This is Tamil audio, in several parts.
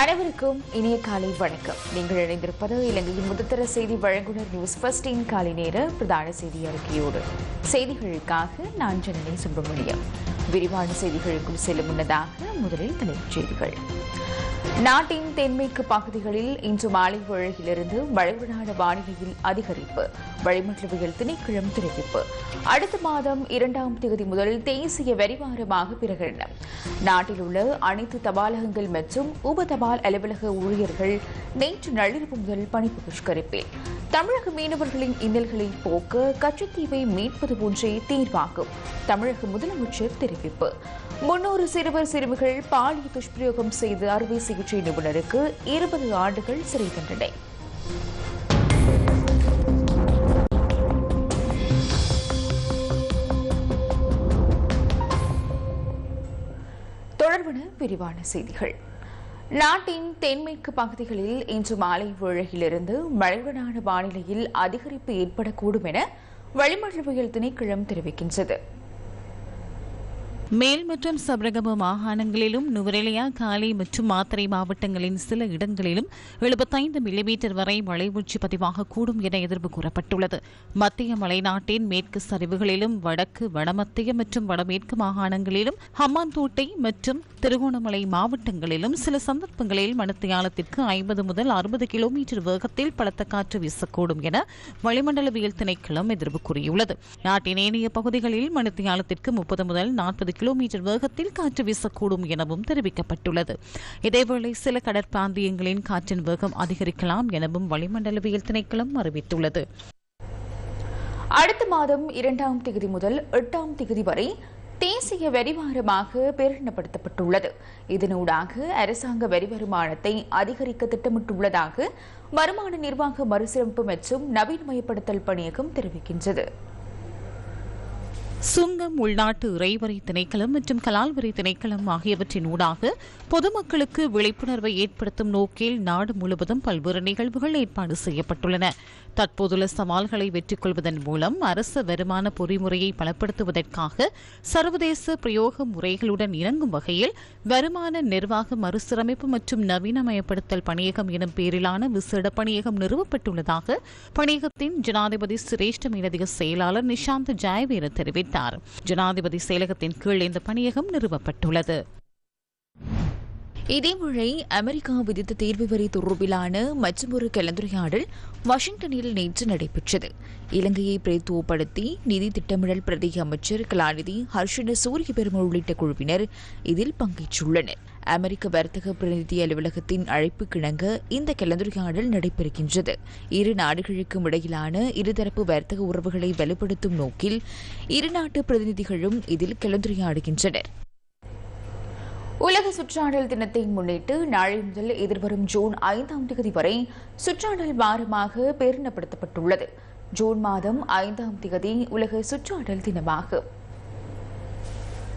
அனைவருக்கும் இனிய காலை வணக்கம். நீங்கள் இணைந்திருப்பது இலங்கையின் முதத்தர செய்தி வழங்குனர் நியூஸ் பஸ்டின் காலை நேர பிரதான செய்தி அறிக்கையோடு. செய்திகளுக்காக நான் ஜனனி சுப்பிரமணியம். விரிவான செய்திகளுக்கும் செல்லும் முன்னதாக முதலில் தலைப்புச் செய்திகள். நாட்டின் தென்மேற்கு பகுதிகளில் இன்று மாலை வேளையிலிருந்து வளைகுடான வானிலையில் அதிகரிப்பு வளிமண்டலவியல் திணைக்களம் தெரிவிப்பு அடுத்த மாதம் இரண்டாம் தேதி முதல் தேசிய வரிவாரமாக பிரகடனம் நாட்டில் உள்ள அனைத்து தபாலகங்கள் மற்றும் உப தபால் அலுவலக ஊழியர்கள் நேற்று நள்ளிரவு முதல் பணி பகிஷ்கரிப்பில் தமிழக மீனவர்களின் இன்னல்களை போக்க கச்சத்தீவை மீட்பது போன்றே தீர்வாகும். தமிழக முதலமைச்சர் அறிவிப்பு முன்னூறு சிறுவர் சிறுமிகள் பாலியல் துஷ்பிரயோகம் செய்து அறுவை சிகிச்சை நிபுணருக்கு இருபது ஆண்டுகள் சிறை தண்டனை. தொடர்பான விரிவான செய்திகள். நாட்டின் தென்மேற்கு பகுதிகளில் இன்று மாலை வேளையிலிருந்து மழையுடனான வானிலையில் அதிகரிப்பு ஏற்படக்கூடும் என வளிமண்டலவியல் திணைக்களம் தெரிவிக்கின்றது. மேல் மற்றும் சபரகம மாகாணங்களிலும் நுவரெலியா காலை மற்றும் மாத்தறை மாவட்டங்களின் சில இடங்களிலும் எழுபத்தைந்து மில்லிமீட்டர் வரை மழை வீழ்ச்சி பதிவாகக்கூடும் என எதிர்ப்பு கூறப்பட்டுள்ளது. மத்திய மலைநாட்டின் மேற்கு சரிவுகளிலும் வடக்கு வடமத்திய மற்றும் வடமேற்கு மாகாணங்களிலும் ஹம்மாந்தோட்டை மற்றும் திருகோணமலை மாவட்டங்களிலும் சில சந்தர்ப்பங்களில் மணித்தியாலத்திற்கு ஐம்பது முதல் அறுபது கிலோமீட்டர் வேகத்தில் பலத்த காற்று வீசக்கூடும் என வளிமண்டலவியல் திணைக்களம் எதிர்ப்பு கூறியுள்ளது. நாட்டின் ஏனைய பகுதிகளில் மணித்தியாலத்திற்கு முப்பது முதல் நாற்பது கிலோமீட்டர் வேகத்தில் காற்று வீசக்கூடும் எனவும் தெரிவிக்கப்பட்டுள்ளது. இதேவேளை சில கடற்பிராந்தியங்களின் காற்றின் வேகம் அதிகரிக்கலாம் எனவும் வளிமண்டலவியல் திணைக்களம் அறிவித்துள்ளது. அடுத்த மாதம் இரண்டாம் தேதி முதல் எட்டாம் தேதி வரை தேசிய வரிவாரமாக பிரகடனப்படுத்தப்பட்டுள்ளது இதனூடாக அரசாங்க வரி வருமானத்தை அதிகரிக்க திட்டமிட்டுள்ளதாக வருமான நிர்வாக மறுசீரமைப்பு மற்றும் நவீனமயப்படுத்தல் பணியகம் தெரிவிக்கின்றது. சுங்கம் உள்நாட்டு இறைவரை திணைக்களம் மற்றும் கலால்வரை திணைக்களம் ஆகியவற்றின் ஊடாக பொதுமக்களுக்கு விழிப்புணர்வை ஏற்படுத்தும் நோக்கில் நாடு முழுவதும் பல்வேறு நிகழ்வுகள் ஏற்பாடு செய்யப்பட்டுள்ளன. தற்போதுள்ள சவால்களை வெற்றி கொள்வதன் மூலம் அரச வருமான பொறிமுறையை பலப்படுத்துவதற்காக சர்வதேச பிரயோக முறைகளுடன் இணங்கும் வகையில் வருமான நிர்வாக மறுசீரமைப்பு மற்றும் நவீனமயப்படுத்தல் பணியகம் எனும் பேரிலான விசேட பணியகம் நிறுவப்பட்டுள்ளதாக பணியகத்தின் ஜனாதிபதி சிரேஷ்ட மேலதிக செயலாளர் நிஷாந்த் ஜாயவீர தெரிவித்தார். ஜனாதிபதி செயலகத்தின் கீழ் இந்த பணியகம் நிறுவப்பட்டுள்ளது. இதேவேளை அமெரிக்கா விதித்த தீர்வு வரி தொடர்பிலான மற்றொரு கலந்துரையாடல் வாஷிங்டனில் நேற்று நடைபெற்றது. இலங்கையை பிரதித்துவப்படுத்தி நிதி திட்டமிடல் பிரதி அமைச்சர் கலாநிதி ஹர்ஷன சூரிய பெரும உள்ளிட்ட குழுவினர் இதில் பங்கேற்றுள்ளனர். அமெரிக்க வர்த்தக பிரதிநிதி அலுவலகத்தின் அழைப்பு கிணங்க இந்த கலந்துரையாடல் நடைபெறுகின்றது. இரு நாடுகளுக்கும் இடையிலான இருதரப்பு வர்த்தக உறவுகளை வலுப்படுத்தும் நோக்கில் இரு நாட்டு பிரதிநிதிகளும் இதில் கலந்துரையாடுகின்றனர். உலக சுற்றாடல் தினத்தை முன்னிட்டு நாளை முதல் எதிர்வரும் ஜூன் ஐந்தாம் தேதி வரை சுற்றாடல் வாரமாக பேரினப்படுத்தப்பட்டுள்ளது. ஜூன் மாதம் ஐந்தாம் தேதி உலக சுற்றாடல் தினமாகும்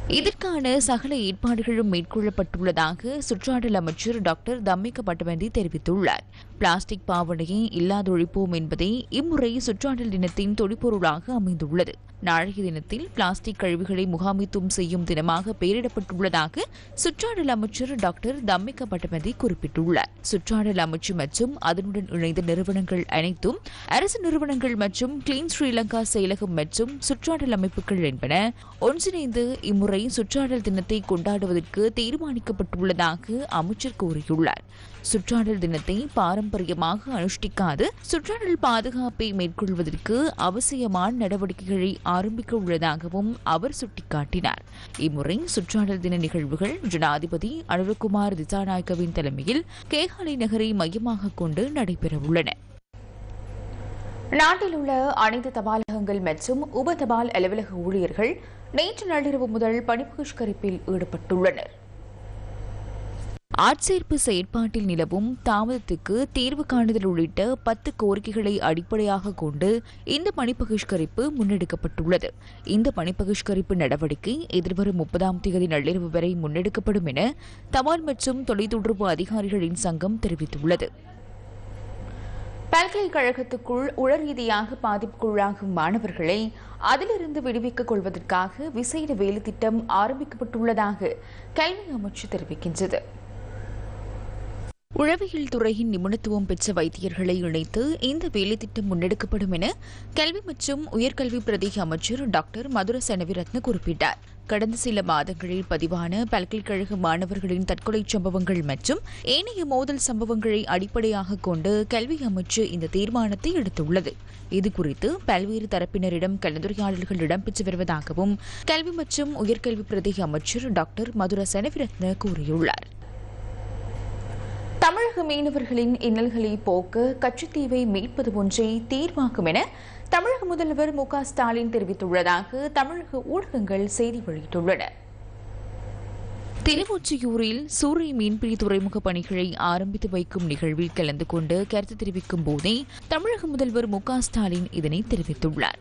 இதற்கான சகல ஏற்பாடுகளும் மேற்கொள்ளப்பட்டுள்ளதாக சுற்றாடல் அமைச்சர் டாக்டர் தம்மிக்க பட்டவந்தி தெரிவித்துள்ளார். பிளாஸ்டிக் பாவனையை இல்லாதொழிப்போம் என்பதே இம்முறை சுற்றாடல் தினத்தின் தொழிற்பொருளாக அமைந்துள்ளது. நாளைய தினத்தில் பிளாஸ்டிக் கழிவுகளை முகாமித்துவம் செய்யும் தினமாக பெயரிடப்பட்டுள்ளதாக சுற்றாடல் அமைச்சர் டாக்டர் தம்மிக்க பட்டமதி குறிப்பிட்டுள்ளார். சுற்றாடல் அமைச்சு மற்றும் அதனுடன் இணைந்த நிறுவனங்கள் அனைத்தும் அரசு நிறுவனங்கள் மற்றும் கிளீன் ஸ்ரீலங்கா செயலகம் மற்றும் சுற்றாடல் அமைப்புகள் என்பன ஒன்றிணைந்து இம்முறை சுற்றாடல் தினத்தை கொண்டாடுவதற்கு தீர்மானிக்கப்பட்டுள்ளதாக அமைச்சர் கூறியுள்ளார். சுற்றாடல் தினத்தை பாரம்பரியமாக அனுஷ்டிக்காது சுற்றாடல் பாதுகாப்பை மேற்கொள்வதற்கு அவசியமான நடவடிக்கைகளை ஆரம்பிக்க உள்ளதாகவும் அவர் சுட்டிக்காட்டினார். இம்முறை சுற்றாடல் தின நிகழ்வுகள் ஜனாதிபதி அனுரகுமார் திசாநாயக்கவின் தலைமையில் கேகாலை நகரை மையமாக கொண்டு நடைபெறவுள்ளன. நாட்டில் உள்ள அனைத்து தபாலகங்கள் மற்றும் உப தபால் அலுவலக ஊழியர்கள் நேற்று நள்ளிரவு முதல் பணிபகிஷ்கரிப்பில் ஈடுபட்டுள்ளனர். ஆட்சேர்ப்பு செயற்பாட்டில் நிலவும் தாமதத்துக்கு தீர்வு காணுதல் உள்ளிட்ட பத்து கோரிக்கைகளை அடிப்படையாக கொண்டு இந்த பணிப்பகிஷ்கரிப்பு முன்னெடுக்கப்பட்டுள்ளது. இந்த பணிப்பகிஷ்கரிப்பு நடவடிக்கை எதிர்வரும் முப்பதாம் தேதி நள்ளிரவு வரை முன்னெடுக்கப்படும் என தபால் மற்றும் தொலைத்தொடர்பு அதிகாரிகளின் சங்கம் தெரிவித்துள்ளது. பல்கலைக்கழகத்துக்குள் உடல் ரீதியாக பாதிப்புக்குள்ளாகும் மாணவர்களை அதிலிருந்து விடுவிக்கக் கொள்வதற்காக விசேட வேலை திட்டம் ஆரம்பிக்கப்பட்டுள்ளதாக கல்வி அமைச்சு தெரிவிக்கின்றது. குழவியல் துறையின் நிபுணத்துவம் பெற்ற வைத்தியர்களை இணைத்து இந்த வேலைத்திட்டம் முன்னெடுக்கப்படும் என கல்வி மற்றும் உயர்கல்வி பிரதேக அமைச்சர் டாக்டர் மதுர செனவிரத்ன குறிப்பிட்டார். கடந்த சில மாதங்களில் பதிவான பல்கலைக்கழக மாணவர்களின் தற்கொலை சம்பவங்கள் மற்றும் ஏனைய மோதல் சம்பவங்களை அடிப்படையாக கொண்டு கல்வி அமைச்சு இந்த தீர்மானத்தை எடுத்துள்ளது. இதுகுறித்து பல்வேறு தரப்பினரிடம் கலந்துரையாடல்கள் இடம்பெற்று வருவதாகவும் கல்வி மற்றும் உயர்கல்வி பிரதேக அமைச்சர் டாக்டர் மதுர செனவிரத்ன கூறியுள்ளார். தமிழக மீனவர்களின் இன்னல்களை போக்க கச்சத்தீவை மீட்பது ஒன்றை தீர்வாகும் என தமிழக முதல்வர் மு ஸ்டாலின் தெரிவித்துள்ளதாக தமிழக ஊடகங்கள் செய்தி வெளியிட்டுள்ளன. திருவொற்றியூரில் சூரிய மீன்பிடி துறைமுக பணிகளை ஆரம்பித்து வைக்கும் நிகழ்வில் கலந்து கொண்டு கருத்து தெரிவிக்கும் போதே தமிழக முதல்வர் மு ஸ்டாலின் இதனை தெரிவித்துள்ளார்.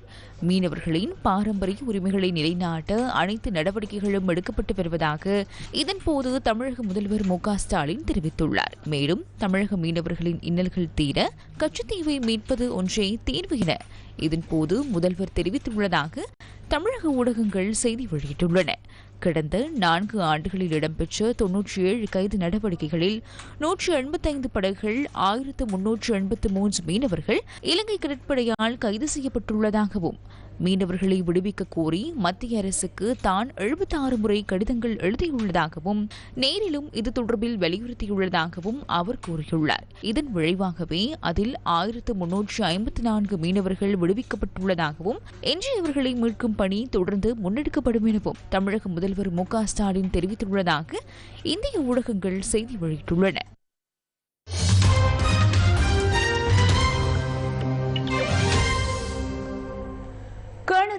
மீனவர்களின் பாரம்பரிய உரிமைகளை நிலைநாட்ட அனைத்து நடவடிக்கைகளும் எடுக்கப்பட்டு வருவதாக இதன்போது தமிழக முதல்வர் மு ஸ்டாலின் தெரிவித்துள்ளார். மேலும் தமிழக மீனவர்களின் இன்னல்கள் தீர கச்சத்தீவை மீட்பது ஒன்றே தீர்வு என இதன்போது முதல்வர் தெரிவித்துள்ளதாக தமிழக ஊடகங்கள் செய்தி வெளியிட்டுள்ளன. கடந்த நான்கு ஆண்டுகளில் இடம்பெற்ற தொன்னூற்றி ஏழு கைது நடவடிக்கைகளில் நூற்று எண்பத்தைந்து படைகள் ஆயிரத்து முன்னூற்று எண்பத்து மூன்று மீனவர்கள் இலங்கை கடற்படையால் கைது செய்யப்பட்டுள்ளதாகவும் மீனவர்களை விடுவிக்க கோரி மத்திய அரசுக்கு தான் எழுபத்தி ஆறு முறை கடிதங்கள் எழுதியுள்ளதாகவும் நேரிலும் இது தொடர்பில் வலியுறுத்தியுள்ளதாகவும் அவர் கூறியுள்ளார். இதன் விளைவாகவே அதில் ஆயிரத்து முன்னூற்று ஐம்பத்தி நான்கு மீனவர்கள் விடுவிக்கப்பட்டுள்ளதாகவும் எஞ்சியவர்களை மீட்கும் பணி தொடர்ந்து முன்னெடுக்கப்படும் எனவும் தமிழக முதல்வர் மு க ஸ்டாலின் தெரிவித்துள்ளதாக இந்திய ஊடகங்கள் செய்தி வெளியிட்டுள்ளன.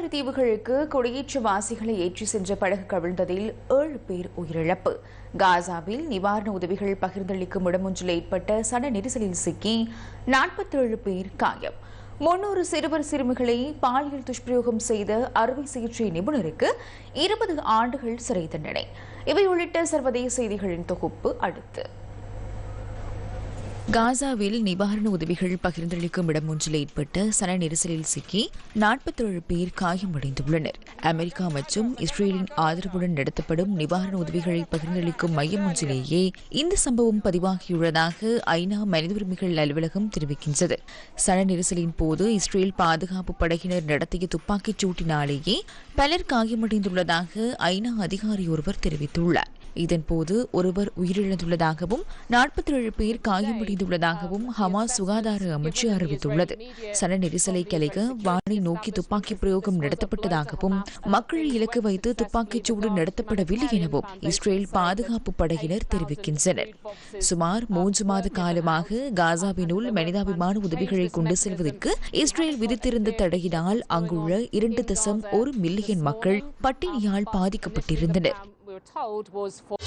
கேணறு தீவுகளுக்கு குடியேற்றவாசிகளை ஏற்றி சென்ற படகு கவிழ்ந்ததில் ஏழு பேர் உயிரிழப்பு. காசாவில் நிவாரண உதவிகள் பகிர்ந்தளிக்கும் இடமொன்றில் ஏற்பட்ட சன நெரிசலில் சிக்கி நாற்பத்தேழு பேர் காயம். முன்னூறு சிறுவர் சிறுமிகளை பாலியல் துஷ்பிரயோகம் செய்த அறுவை சிகிச்சை நிபுணருக்கு இருபது ஆண்டுகள் சிறை தண்டனை. இவை உள்ளிட்ட சர்வதேச செய்திகளின் தொகுப்பு அடுத்து. காசாவில் நிவாரண உதவிகள் பகிர்ந்தளிக்கும் இடம் ஒன்றில் ஏற்பட்ட சன நெரிசலில் சிக்கி நாற்பத்தேழு பேர் காயமடைந்துள்ளனர். அமெரிக்கா மற்றும் இஸ்ரேலின் ஆதரவுடன் நடத்தப்படும் நிவாரண உதவிகளை பகிர்ந்தளிக்கும் மையம் ஒன்றிலேயே இந்த சம்பவம் பதிவாகியுள்ளதாக ஐநா மனித உரிமைகள் அலுவலகம் தெரிவிக்கின்றது. சன நெரிசலின் போது இஸ்ரேல் பாதுகாப்பு படையினர் நடத்திய துப்பாக்கிச் சூட்டினாலேயே பலர் காயமடைந்துள்ளதாக ஐநா அதிகாரி ஒருவர் தெரிவித்துள்ளார். இதன்போது ஒருவர் உயிரிழந்துள்ளதாகவும் நாற்பத்தி ஏழு பேர் காயமடைந்துள்ளதாகவும் ஹமாஸ் சுகாதார அமைச்சு அறிவித்துள்ளது. சன நெரிசலை கலைக்க வானை நோக்கி துப்பாக்கி பிரயோகம் நடத்தப்பட்டதாகவும் மக்களை இலக்கு வைத்து துப்பாக்கிச் சூடு நடத்தப்படவில்லை எனவும் இஸ்ரேல் பாதுகாப்பு படையினர் தெரிவிக்கின்றனர். சுமார் மூன்று மாத காலமாக காசாவினுள் மனிதாபிமான உதவிகளை கொண்டு செல்வதற்கு இஸ்ரேல் விதித்திருந்த தடையினால் அங்குள்ள இரண்டு தசம் ஒரு மில்லியன் மக்கள் பட்டினியால் பாதிக்கப்பட்டிருந்தனர். Told was for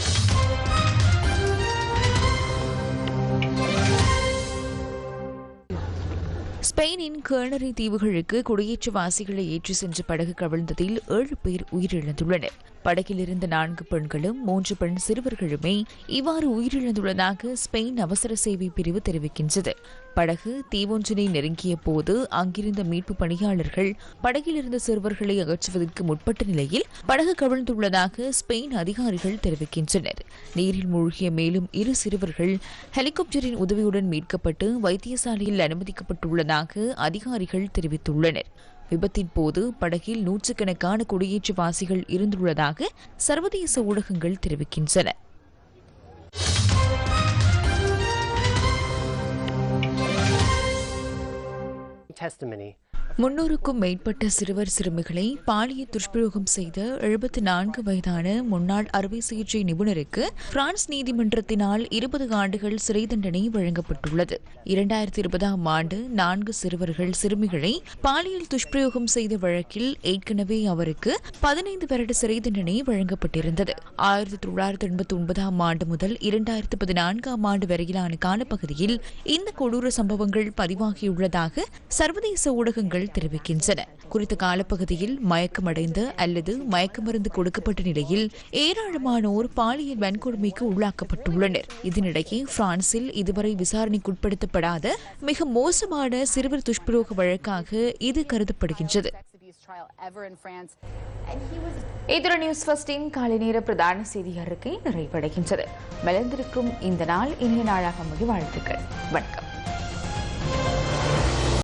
ஸ்பெயினின் கேணரி தீவுகளுக்கு குடியேற்றவாசிகளை ஏற்றி சென்ற படகு கவிழ்ந்ததில் ஏழு பேர் உயிரிழந்துள்ளனர். படகில் இருந்த நான்கு பெண்களும் மூன்று பெண் சிறுவர்களுமே இவ்வாறு உயிரிழந்துள்ளதாக ஸ்பெயின் அவசர சேவை பிரிவு தெரிவிக்கின்றது. படகு தீவொன்றினை நெருங்கிய போது அங்கிருந்த மீட்பு பணியாளர்கள் படகில் இருந்த சிறுவர்களை அகற்றுவதற்கு முற்பட்ட நிலையில் படகு கவிழ்ந்துள்ளதாக ஸ்பெயின் அதிகாரிகள் தெரிவிக்கின்றனர். நீரில் மூழ்கிய மேலும் இரு சிறுவர்கள் ஹெலிகாப்டரின் உதவியுடன் மீட்கப்பட்டு வைத்தியசாலையில் அனுமதிக்கப்பட்டுள்ளதாக அதிகாரிகள் தெரிவித்துள்ளனர். விபத்தின் போது படகில் நூற்றுக்கணக்கான குடியேற்றவாசிகள் இருந்துள்ளதாக சர்வதேச ஊடகங்கள் தெரிவிக்கின்றன. Testimony முன்னூறுக்கும் மேற்பட்ட சிறுவர் சிறுமிகளை பாலியல் துஷ்பிரயோகம் செய்த எழுபத்தி நான்கு வயதான முன்னாள் அறுவை சிகிச்சை நிபுணருக்கு பிரான்ஸ் நீதிமன்றத்தினால் இருபது ஆண்டுகள் சிறை தண்டனை வழங்கப்பட்டுள்ளது. இரண்டாயிரத்தி இருபதாம் ஆண்டு நான்கு சிறுவர்கள் சிறுமிகளை பாலியல் துஷ்பிரயோகம் செய்த வழக்கில் ஏற்கனவே அவருக்கு பதினைந்து வருட சிறை தண்டனை வழங்கப்பட்டிருந்தது. ஆயிரத்தி தொள்ளாயிரத்தி எண்பத்தி ஒன்பதாம் ஆண்டு முதல் இரண்டாயிரத்தி பதினான்காம் ஆண்டு வரையிலான காலப்பகுதியில் இந்த கொடூர சம்பவங்கள் பதிவாகியுள்ளதாக சர்வதேச ஊடகங்கள் தகவல்கள் தெரிவிக்கின்றன. குறித்த காலப்பகுதியில் மயக்கமடைந்த அல்லது மயக்க மருந்து கொடுக்கப்பட்ட நிலையில் ஏராளமானோர் பாலியல் வன்கொடுமைக்கு உள்ளாக்கப்பட்டுள்ளனர். இதனிடையே பிரான்சில் இதுவரை விசாரணைக்குட்படுத்தப்படாத மிக மோசமான சிறுவர் துஷ்பிரயோக வழக்காக இது கருதப்படுகின்றது. his நியூஸ் ஃபர்ஸ்டின் காலை நேர பிரதான செய்தி அறிக்கை நிறைவடைகின்றது. மலர்ந்திருக்கும் இந்த நாள் இனிய நாளாக முடிவாழ்த்துக்கள் வணக்கம்.